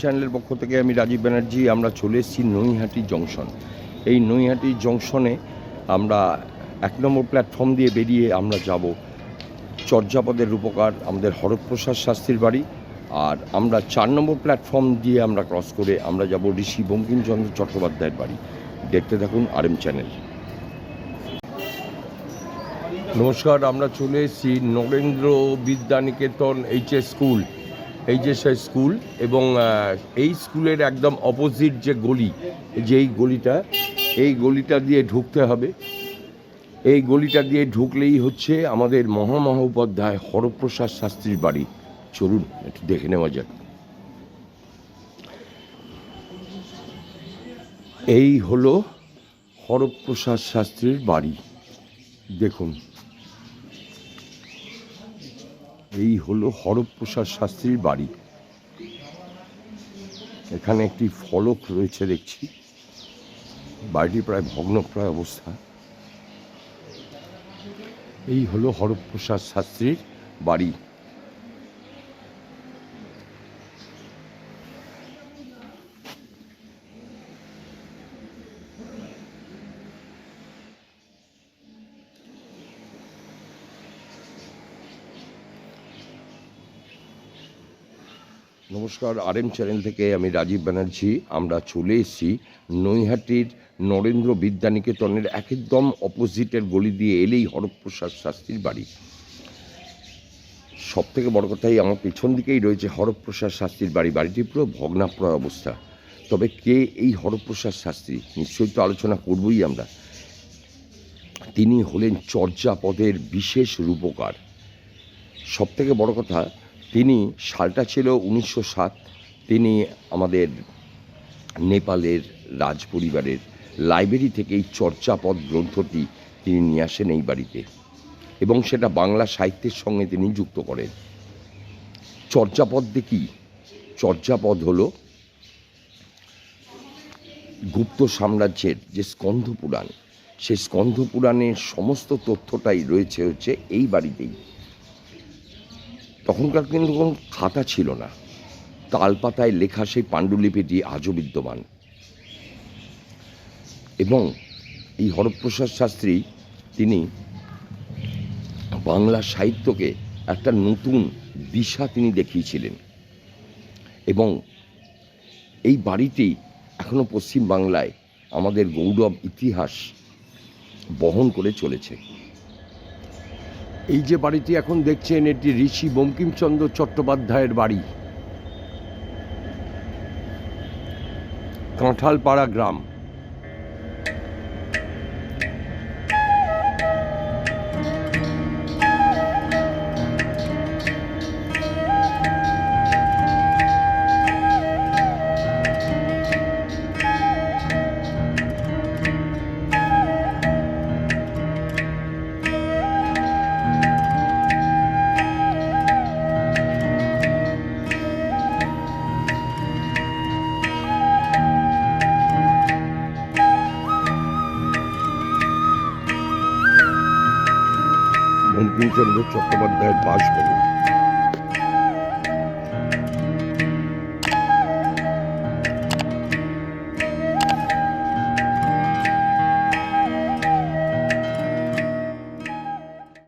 চ্যানেলের পক্ষ থেকে আমি রাজীব ব্যানার্জি, আমরা চলে এসেছি নৈহাটি জংশন। এই নৈহাটি জংশনে আমরা এক নম্বর প্ল্যাটফর্ম দিয়ে বেরিয়ে আমরা যাব চর্যাপদের রূপকার, আমাদের হরপ্রসাদ শাস্ত্রীর বাড়ি। আর আমরা চার নম্বর প্ল্যাটফর্ম দিয়ে আমরা ক্রস করে আমরা যাব ঋষি বঙ্কিমচন্দ্র চট্টোপাধ্যায়ের বাড়ি। দেখতে থাকুন আর এম চ্যানেল। নমস্কার, আমরা চলে এসেছি Narendra Vidyaniketan HS school HS school এবং এই স্কুলের একদম অপোজিট যে গলি, যেই গলিটা, এই গলিটা দিয়ে ঢুকতে হবে। এই গলিটা দিয়ে ঢুকলেই হচ্ছে আমাদের মহামহোপাধ্যায় হরপ্রসাদ শাস্ত্রীর বাড়ি। চলুন, একটু দেখে নেওয়া যাক। এই হলো হরপ্রসাদ শাস্ত্রীর বাড়ি। দেখুন। এই হলো হরপ্রসাদ শাস্ত্রীর বাড়ি। এখানে একটি ফলক রয়েছে দেখছি। বাড়িটি প্রায় ভগ্নপ্রায় অবস্থা। এই হলো হরপ্রসাদ শাস্ত্রীর বাড়ি। নমস্কার আর এম চ্যানেল থেকে আমি রাজীব ব্যানার্জি। আমরা চলে এসেছি নৈহাটির নরেন্দ্র বিদ্যানিকেতনের একদম অপোজিটের গলি দিয়ে এলেই হরপ্রসাদ শাস্ত্রীর বাড়ি। সব থেকে বড় কথাই আমার পেছন দিকেই রয়েছে হরপ্রসাদ শাস্ত্রীর বাড়ি। বাড়িটি পুরো ভগ্নাপ্রায় অবস্থা। তবে কে এই হরপ্রসাদ শাস্ত্রী? নিশ্চয়ই তো আলোচনা করবই আমরা। তিনি হলেন চর্যাপদের বিশেষ রূপকার। সব থেকে বড় কথা তিনি সালটা ছিল উনিশশো সাত। তিনি আমাদের নেপালের রাজ পরিবারের লাইব্রেরি থেকে এই চর্যাপদ গ্রন্থটি তিনি নিয়ে আসেন এই বাড়িতে। এবং সেটা বাংলা সাহিত্যের সঙ্গে তিনি যুক্ত করেন। চর্যাপদ কি? চর্যাপদ হল গুপ্ত সাম্রাজ্যের যে স্কন্ধ পুরাণ সেই স্কন্ধ পুরাণের সমস্ত তথ্যটাই রয়েছে হচ্ছে এই বাড়িতেই। তখনকার কিন্তু কোনো খাতা ছিল না। তালপাতায় লেখা সেই পাণ্ডুলিপিটি আজও বিদ্যমান। এবং এই হরপ্রসাদ শাস্ত্রী, তিনি বাংলা সাহিত্যকে একটা নতুন দিশা তিনি দেখিয়েছিলেন। এবং এই বাড়িটি এখনও পশ্চিম বাংলায় আমাদের গৌরব ইতিহাস বহন করে চলেছে। এই যে বাড়িটি এখন দেখছেন এটি ঋষি বঙ্কিমচন্দ্র চট্টোপাধ্যায়ের বাড়ি। কাঁঠালপাড়া গ্রাম। বঙ্কিমচন্দ্র চট্টোপাধ্যায়ের বাসভবন।